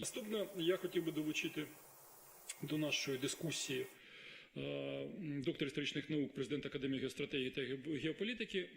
Наступне я хотів би долучити до нашої дискусії е, доктор історичних наук, президент Академії геостратегії та геополітики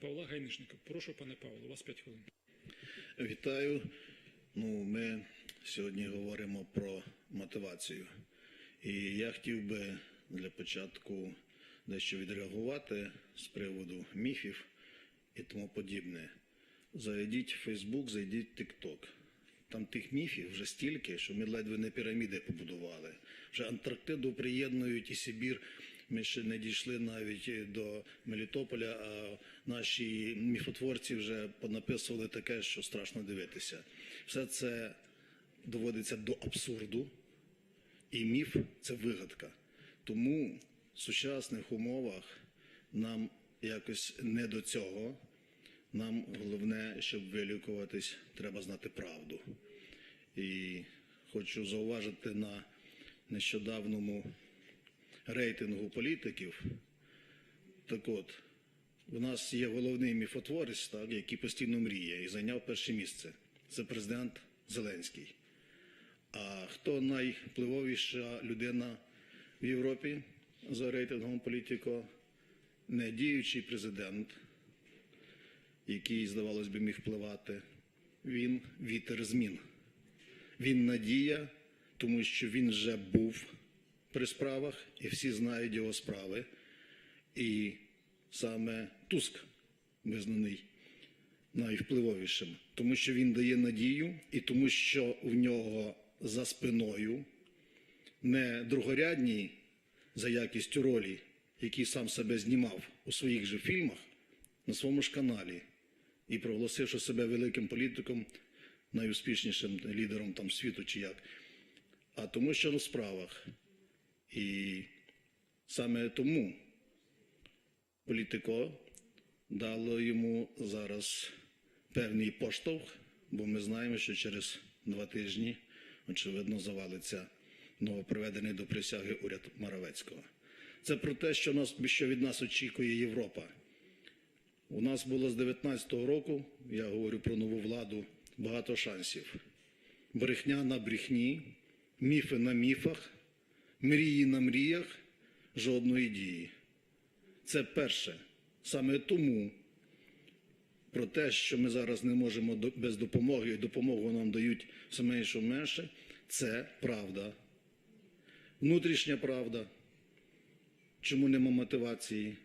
Павла Гайнишника. Прошу, пане Павло, у вас 5 хвилин. Вітаю. Ну, ми сьогодні говоримо про мотивацію. І я хотів би для початку дещо відреагувати з приводу міфів і тому подібне. Зайдіть в Фейсбук, зайдіть в Тікток. Там тих міфів вже стільки, що ми ледве не піраміди побудували. Вже Антарктиду приєднують і Сибір. Ми ще не дійшли навіть до Мелітополя, а наші міфотворці вже понаписували таке, що страшно дивитися. Все це доводиться до абсурду, і міф це вигадка. Тому в сучасних умовах нам якось не до цього. Нам головне, щоб вилікуватись, треба знати правду. І хочу зауважити на нещодавному рейтингу політиків. Так от, у нас є головний міфотворець, так, який постійно мріє і зайняв перше місце. Це президент Зеленський. А хто найвпливовіша людина в Європі за рейтингом політико? Не діючий президент, який, здавалось би, міг впливати. Він вітер змін. Він надія, тому що він вже був при справах, і всі знають його справи. І саме Туск визнаний найвпливовішим, тому що він дає надію, і тому що в нього за спиною не другорядні за якістю ролі, які сам себе знімав у своїх же фільмах на своєму ж каналі і проголосивши себе великим політиком, найуспішнішим лідером там світу чи як, а тому, що на справах. І саме тому політико дало йому зараз певний поштовх, бо ми знаємо, що через два тижні, очевидно, завалиться новоприведений до присяги уряд Моровецького. Це про те, що, нас, що від нас очікує Європа. У нас було з 19-го року, я говорю про нову владу, багато шансів. Брехня на брехні, міфи на міфах, мрії на мріях, жодної дії. Це перше. Саме тому про те, що ми зараз не можемо без допомоги, і допомогу нам дають все менше менше, це правда. Внутрішня правда. Чому нема мотивації?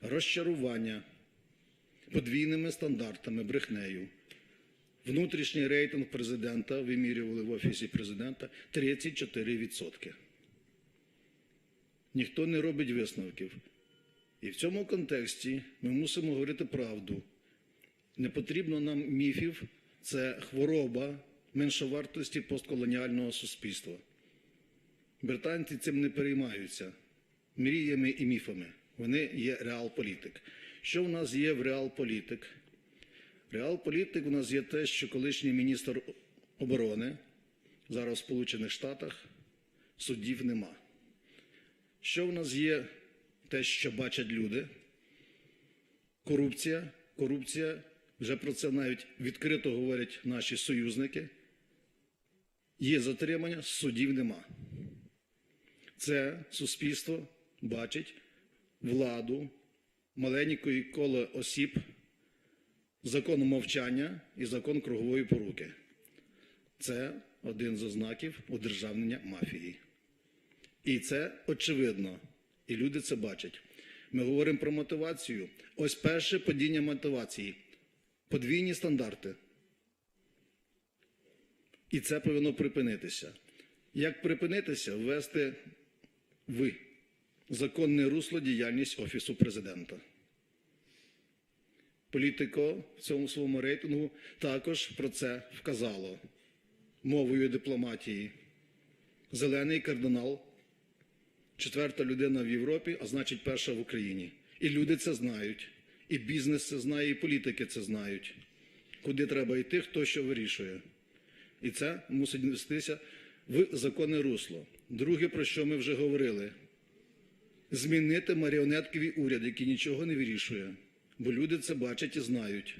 Розчарування подвійними стандартами, брехнею. Внутрішній рейтинг президента вимірювали в офісі президента 34%. Ніхто не робить висновків. І в цьому контексті ми мусимо говорити правду. Не потрібно нам міфів, це хвороба меншовартості постколоніального суспільства. Британці цим не переймаються мріями і міфами. Вони є реалполітик. Що в нас є в реалполітик? Реалполітик у нас є те, що колишній міністр оборони зараз в Сполучених Штатах суддів нема. Що в нас є те, що бачать люди? Корупція. Корупція, вже про це навіть відкрито говорять наші союзники. Є затримання, судів нема. Це суспільство бачить владу маленької коло осіб, закон мовчання і закон кругової поруки. Це один з ознаків удержавлення мафії. І це очевидно. І люди це бачать. Ми говоримо про мотивацію. Ось перше падіння мотивації. Подвійні стандарти. І це повинно припинитися. Як припинитися? Ввести ви законне русло діяльність Офісу президента. Політико в цьому своєму рейтингу також про це вказало мовою дипломатії. Зелений кардинал, четверта людина в Європі, а значить перша в Україні. І люди це знають, і бізнес це знає, і політики це знають. Куди треба йти, хто що вирішує. І це мусить вестися в законне русло. Друге, про що ми вже говорили, змінити маріонетковий уряд, який нічого не вирішує, бо люди це бачать і знають.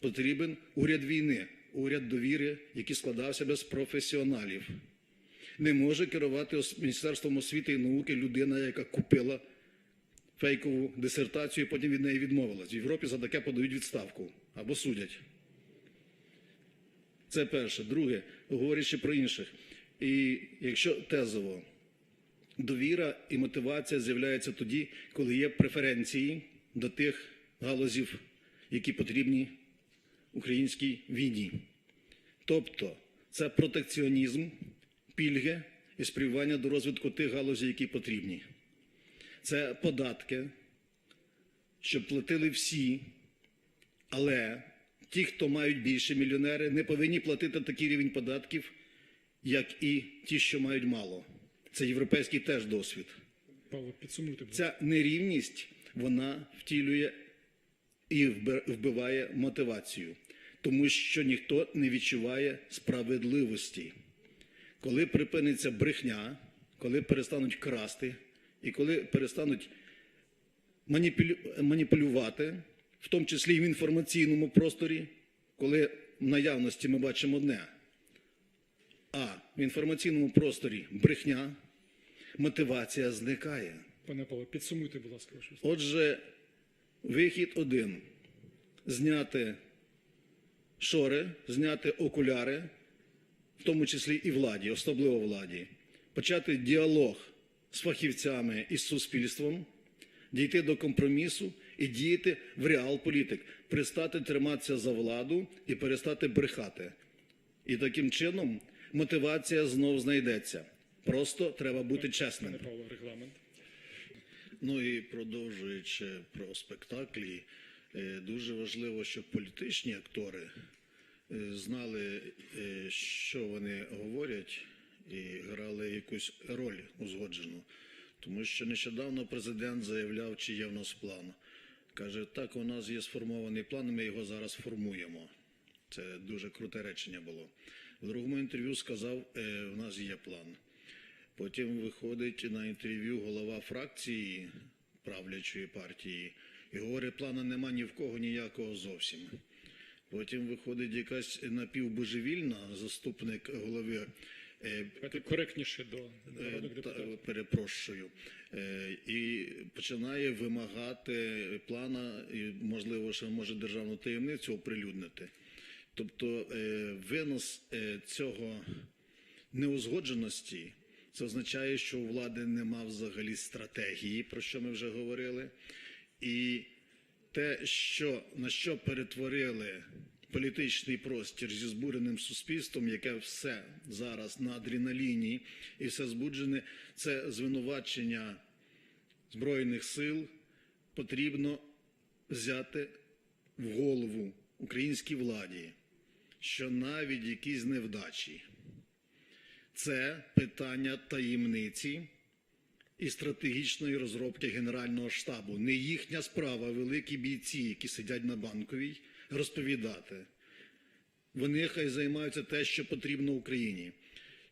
Потрібен уряд війни, уряд довіри, який складався без професіоналів. Не може керувати Міністерством освіти і науки людина, яка купила фейкову дисертацію і потім від неї відмовилась. В Європі за таке подають відставку або судять. Це перше. Друге, говорячи про інших. І якщо тезово, довіра і мотивація з'являються тоді, коли є преференції до тих галузів, які потрібні українській війні. Тобто це протекціонізм, пільги і спрямування до розвитку тих галузей, які потрібні. Це податки, щоб платили всі, але ті, хто мають більше мільйонери, не повинні платити такий рівень податків, як і ті, що мають мало. Це європейський теж досвід. Павло. Ця нерівність вона втілює і вбиває мотивацію, тому що ніхто не відчуває справедливості. Коли припиниться брехня, коли перестануть красти, і коли перестануть маніпулювати, в тому числі і в інформаційному просторі, коли в наявності ми бачимо одне, а в інформаційному просторі брехня, мотивація зникає. Пане Павло, підсумуйте, будь ласка, вашу Отже, вихід один: зняти шори, зняти окуляри, в тому числі і владі, особливо владі, почати діалог з фахівцями і з суспільством, дійти до компромісу і діяти в реал-політик, перестати триматися за владу і перестати брехати. І таким чином мотивація знов знайдеться. Просто треба бути чесним. Павло, регламент. Ну і продовжуючи про спектаклі, е, дуже важливо, щоб політичні актори е, знали, е, що вони говорять, і грали якусь роль узгоджену. Тому що нещодавно президент заявляв, чи є в нас план. Каже, так, у нас є сформований план, ми його зараз формуємо. Це дуже круте речення було. В другому інтерв'ю сказав, у нас є план. Потім виходить на інтерв'ю голова фракції правлячої партії і говорить, плана нема ні в кого ніякого зовсім. Потім виходить якась напівбожевільна заступник голови. е, коректніше до Е, депутатів. Перепрошую. Е, І починає вимагати плана, і, можливо, ще може державну таємницю оприлюднити. Тобто винос цього неузгодженості, це означає, що у влади нема взагалі стратегії, про що ми вже говорили. І те, що, на що перетворили політичний простір зі збуреним суспільством, яке все зараз на адреналіні і все збуджене, це звинувачення Збройних сил потрібно взяти в голову українській владі, що навіть якісь невдачі це питання таємниці і стратегічної розробки Генерального штабу. Не їхня справа, великі бійці, які сидять на банковій, розповідати. Вони хай займаються те, що потрібно Україні.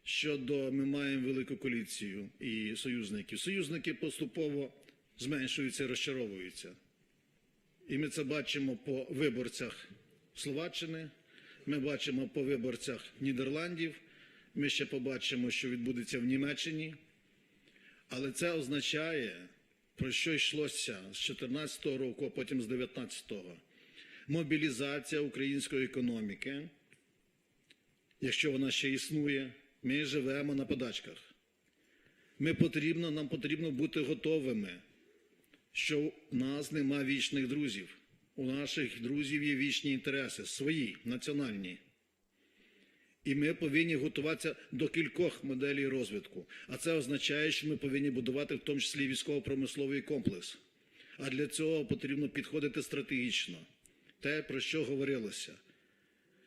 Щодо ми маємо велику коаліцію і союзників. Союзники поступово зменшуються розчаровуються. І ми це бачимо по виборцях Словаччини, ми бачимо по виборцях Нідерландів, ми ще побачимо, що відбудеться в Німеччині. Але це означає, про що йшлося з 2014 року, а потім з 2019. Мобілізація української економіки, якщо вона ще існує, ми живемо на подачках. Ми потрібно, нам потрібно бути готовими, що у нас нема вічних друзів. У наших друзів є вічні інтереси, свої, національні. І ми повинні готуватися до кількох моделей розвитку. А це означає, що ми повинні будувати в тому числі військово-промисловий комплекс. А для цього потрібно підходити стратегічно. Те, про що говорилося.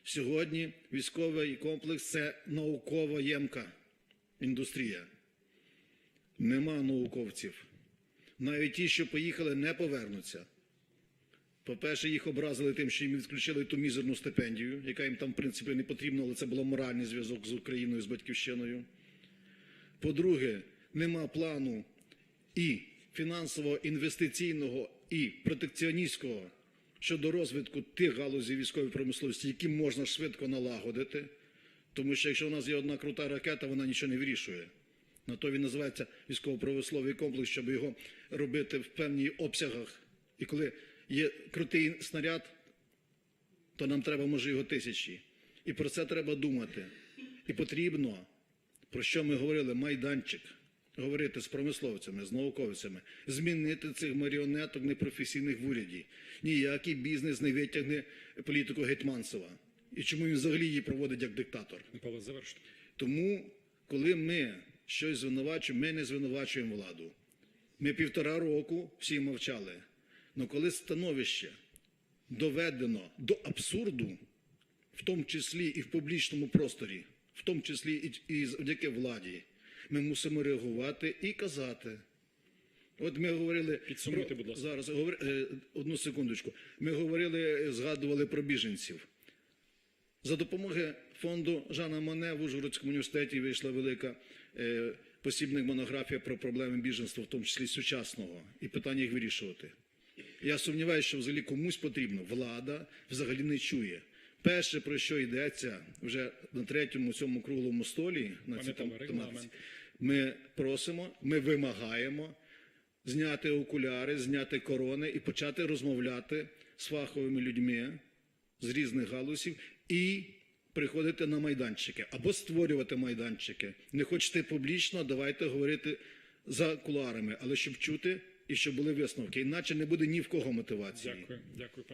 Сьогодні військовий комплекс це наукова ємка індустрія. Нема науковців. Навіть ті, що поїхали, не повернуться. По-перше, їх образили тим, що їм відключили ту мізерну стипендію, яка їм там, в принципі, не потрібна, але це був моральний зв'язок з Україною, з батьківщиною. По-друге, нема плану і фінансово інвестиційного, і протекціоністського щодо розвитку тих галузей військової промисловості, які можна швидко налагодити. Тому що якщо у нас є одна крута ракета, вона нічого не вирішує. На то він називається військово-промисловий комплекс, щоб його робити в певних обсягах. І коли є крутий снаряд, то нам треба може його тисячі. І про це треба думати. І потрібно, про що ми говорили, майданчик, говорити з промисловцями, з науковцями, змінити цих маріонеток непрофесійних в уряді. Ніякий бізнес не витягне політику Гетьманцева. І чому він взагалі її проводить як диктатор? Павло, завершуйте. Тому, коли ми щось звинувачуємо, ми не звинувачуємо владу. Ми півтора року всі мовчали. Але коли становище доведено до абсурду, в тому числі і в публічному просторі, в тому числі і, завдяки владі, ми мусимо реагувати і казати. От ми говорили Підсумуйте, будь ласка. зараз. говор- е, одну секундочку. Ми говорили, е, згадували про біженців. За допомоги фонду Жана Моне в Ужгородському університеті вийшла велика е, посібник монографія про проблеми біженства, в тому числі сучасного, і питання їх вирішувати. Я сумніваюся, що взагалі комусь потрібно. Влада взагалі не чує. Перше, про що йдеться вже на третьому цьому круглому столі, на цій тематиці, ми просимо, ми вимагаємо зняти окуляри, зняти корони і почати розмовляти з фаховими людьми з різних галузів і приходити на майданчики або створювати майданчики. Не хочете публічно, давайте говорити за кулуарами, але щоб чути і щоб були висновки. Іначе не буде ні в кого мотивації. Дякую, дякую.